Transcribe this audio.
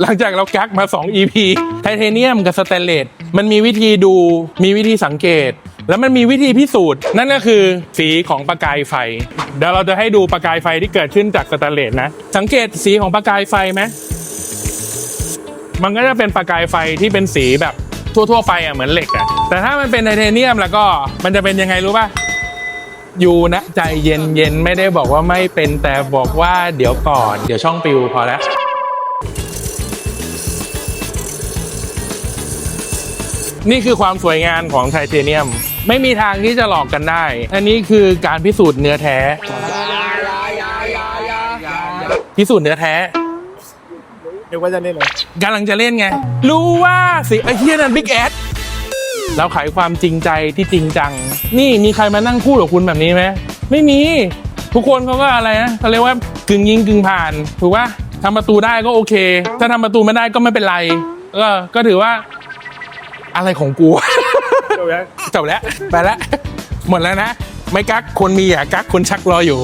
หลังจากเรากักมา 2 EP ไทเทเนียมกับสแตนเลสมันมีวิธีดูมีวิธีสังเกต แล้วมันมีวิธีพิสูจน์ นั่นก็คือสีของประกายไฟ เดี๋ยวเราจะให้ดูประกายไฟที่เกิดขึ้นจากสแตนเลสนะ สังเกตสีของประกายไฟไหมมันก็จะเป็นประกายไฟที่เป็นสีแบบทั่วๆไปอะเหมือนเหล็กอะแต่ถ้ามันเป็นไทเทเนียมแล้วก็มันจะเป็นยังไงรู้ป่ะอยู่นะใจเย็นเย็นๆไม่ได้บอกว่าไม่เป็นแต่บอกว่าเดี๋ยวก่อน เดี๋ยวช่องปิวพอแล้ว นี่คือความสวยงามของไทเทเนียม ไม่มีทางที่จะหลอกกันได้ อันนี้คือการพิสูจน์เนื้อแท้ พิสูจน์เนื้อแท้เดี๋ยวว่าจะเล่นเลยกำลังจะเล่นไง รู้ว่าสิไอ้เทียนั่นบิ๊กแอดเราขายความจริงใจที่จริงจัง นี่มีใครมานั่งพูดกับคุณแบบนี้ไหมไม่มี ทุกคนเขาก็อะไรนะเขาเรียกว่ากึ่งยิงกึ่งผ่าน ถูกป่ะทำประตูได้ก็โอเค ถ้าทำประตูไม่ได้ก็ไม่เป็นไรก็ก็ถือว่า อะไรของกู จบแล้วจบแล้ว ไปแล้ว หมดแล้วนะ ไม่กักคนมีอย่ากักคนชักรออยู่